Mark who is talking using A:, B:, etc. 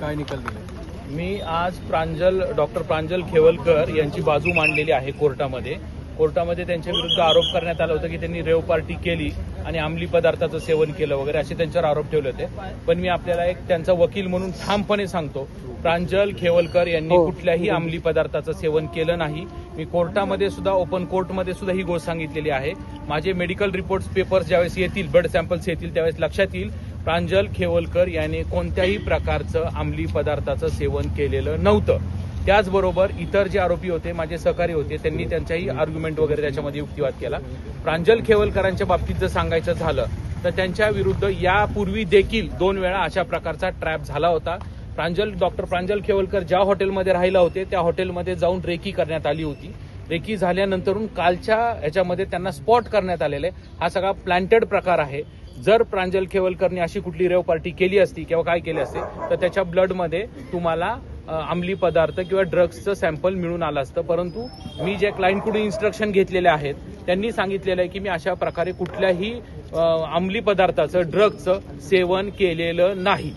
A: काय निकाल दिले?
B: मी आज प्रांजल डॉक्टर प्रांजल खेवलकर यांची बाजू मांडलेली आहे कोर्टामध्ये. कोर्टामध्ये त्यांच्या विरुद्ध आरोप करण्यात आला होता की त्यांनी रेव पार्टी केली आणि अंमली पदार्थाचं सेवन केलं वगैरे असे त्यांच्यावर आरोप ठेवले होते. पण मी आपल्याला एक त्यांचा वकील म्हणून ठामपणे सांगतो प्रांजल खेवलकर यांनी
A: हो.
B: कुठल्याही अंमली पदार्थाचं सेवन केलं नाही. मी कोर्टामध्ये सुद्धा ओपन कोर्टमध्ये सुद्धा ही गोष्ट सांगितलेली आहे. माझे मेडिकल रिपोर्ट्स पेपर्स ज्यावेळेस येतील ब्लड सॅम्पल्स येतील त्यावेळेस लक्षात येईल. प्रांजल खेवलकर याने कोणत्याही प्रकारचं अंमली पदार्थाचं सेवन केलेलं नव्हतं. त्याचबरोबर इतर जे आरोपी होते माझे सहकारी होते त्यांनी त्यांच्याही आर्ग्युमेंट वगैरे त्याच्यामध्ये युक्तिवाद केला. प्रांजल खेवलकरांच्या बाबतीत जर सांगायचं झालं तर त्यांच्या विरुद्ध यापूर्वी देखील दोन वेळा अशा प्रकारचा ट्रॅप झाला होता. प्रांजल डॉक्टर प्रांजल खेवलकर ज्या हॉटेलमध्ये राहिला होते त्या हॉटेलमध्ये जाऊन रेकी करण्यात आली होती. रेकी झाल्यानंतरून कालच्या ह्याच्यामध्ये त्यांना स्पॉट करण्यात आलेले हा सगळा प्लॅन्टेड प्रकार आहे. जर प्रांजल खेवलकरने अशी कुठली रेव पार्टी केली असती किंवा काय केली असते तर त्याच्या ब्लडमध्ये तुम्हाला अंमली पदार्थ किंवा ड्रग्सचं सॅम्पल मिळून आलं असतं. परंतु मी जे क्लायंटकडून इन्स्ट्रक्शन घेतलेले आहेत त्यांनी सांगितलेलं आहे की मी अशा प्रकारे कुठल्याही अंमली पदार्थाचं ड्रग्सचं सेवन केलेलं नाही.